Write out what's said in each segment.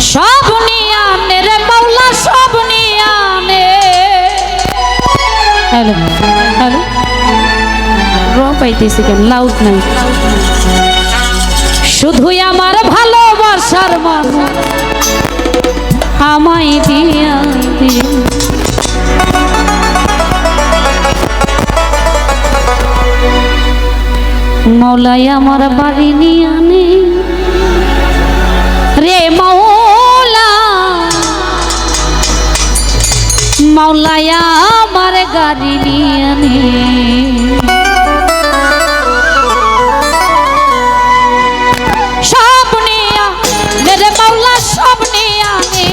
সব hello hello. র পাইতেছি কেন? লাউড নাই। শুধুই আমার ভালোবাসার মানুষ। আমায় দিয়া মৌলাই আমার বাড়ি নিয়ে আনে মৌলাই আমার গাড়ি নিয়ে আনে সব নিয়া, মেরে মৌলা সব নিয়া নে।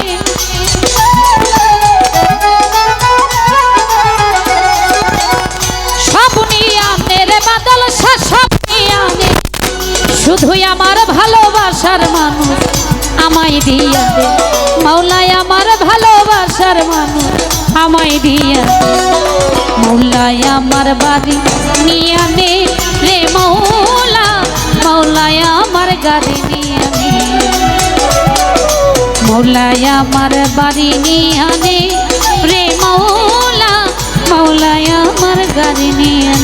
সব নিয়া, মেরে বাদল সব নিয়া নে। শুধুই আমার ভালোবাসার মানুষ আমায় দিয়া দে। মৌলাই আমার ভালোবাসার মানুষ আমায় দিয়া। মৌলায় আমার বাড়ি নিয়ে রে মৌলা মৌলাই আমার গাড়ি নিয়ে নে মৌলাই আমার বাড়ি নিয়ে রে মৌলা মৌলাই আমার গাড়ি নিয়ে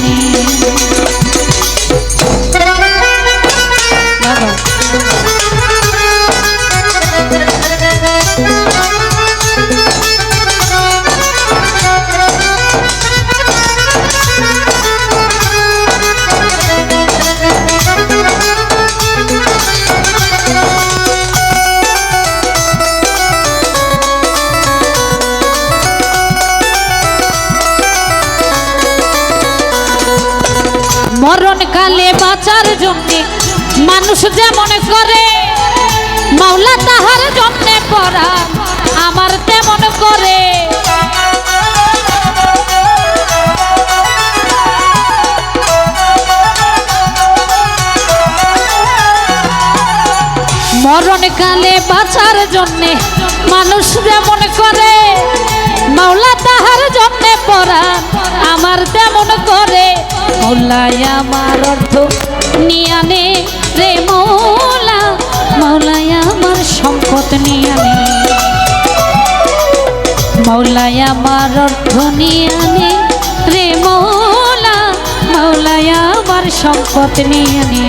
মরণকালে বাঁচার জন্যে মানুষ যেমন করে, মাওলা তাহার জন্যে পড়া আমার তেমন করে। মরণকালে বাঁচার জন্যে মানুষ যেমন করে, মাওলা তাহার জন্যে পড়া আমার তেমন করে। মৌলাই আমার অর্থ নিয়ানে রে মৌলা। মৌলাই আমার সম্পদ নিয়ানে মৌলাই আমার অর্থ নিয়ানে রে মৌলা। মৌলাই আমার সম্পদ নিয়ানে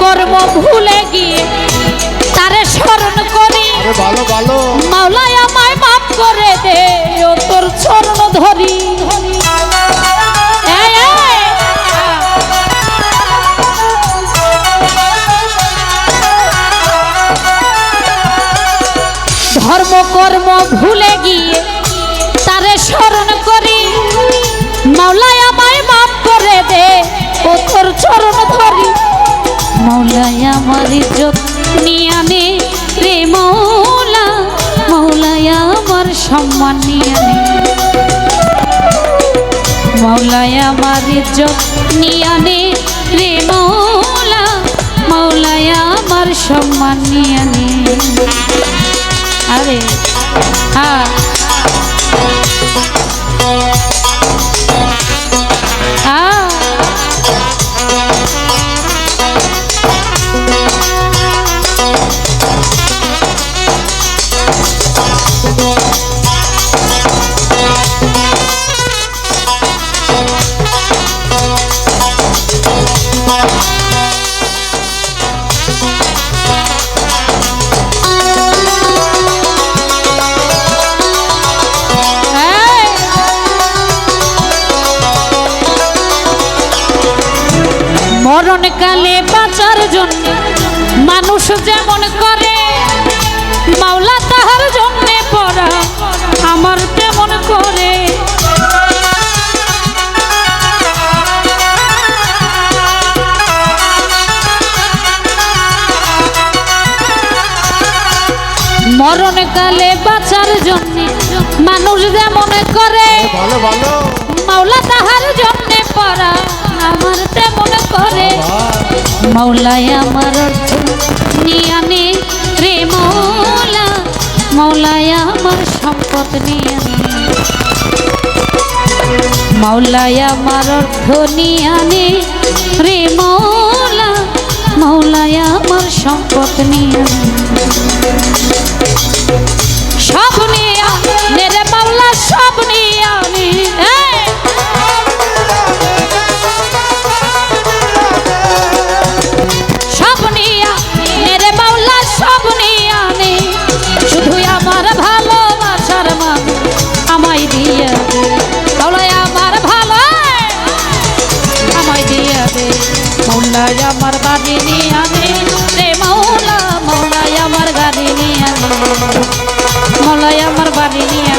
কর্ম ভুলে গিয়ে তারে স্মরণ করি। ভালো ভালো। মাওলাই আমায় মাফ করে দে ও তোর চরণ ধরি। ধর্ম কর্ম ভুলে গিয়ে তারে স্মরণ ইজ্জত নিয়ে আনে রে মৌলা, মৌলাই আমার সম্মান নিয়ে মৌলাই আমার নিয়ে আনে রে মৌলা, মৌলাই আমার সম্মান আরে হ্যাঁ। মরণকালে বাঁচার জন্য মানুষ যেমন করে মাওলা তাহার জন্য পড়া আমার তেমন করে। মরণকালে বাঁচার জন্য মানুষ যেমন করে মাওলা তাহার জন্য পড়া আমার তেমন করে। মৌলাই আমার অর্থ নিয়ানে রে মৌলা আমার সম্পদ নিয়ানে মৌলাই আমার অর্থ নিয়ানে রে মৌলা আমার সম্পদ নিয়ানে সব নিয়ানে নে আমার বাড়ি নিয়া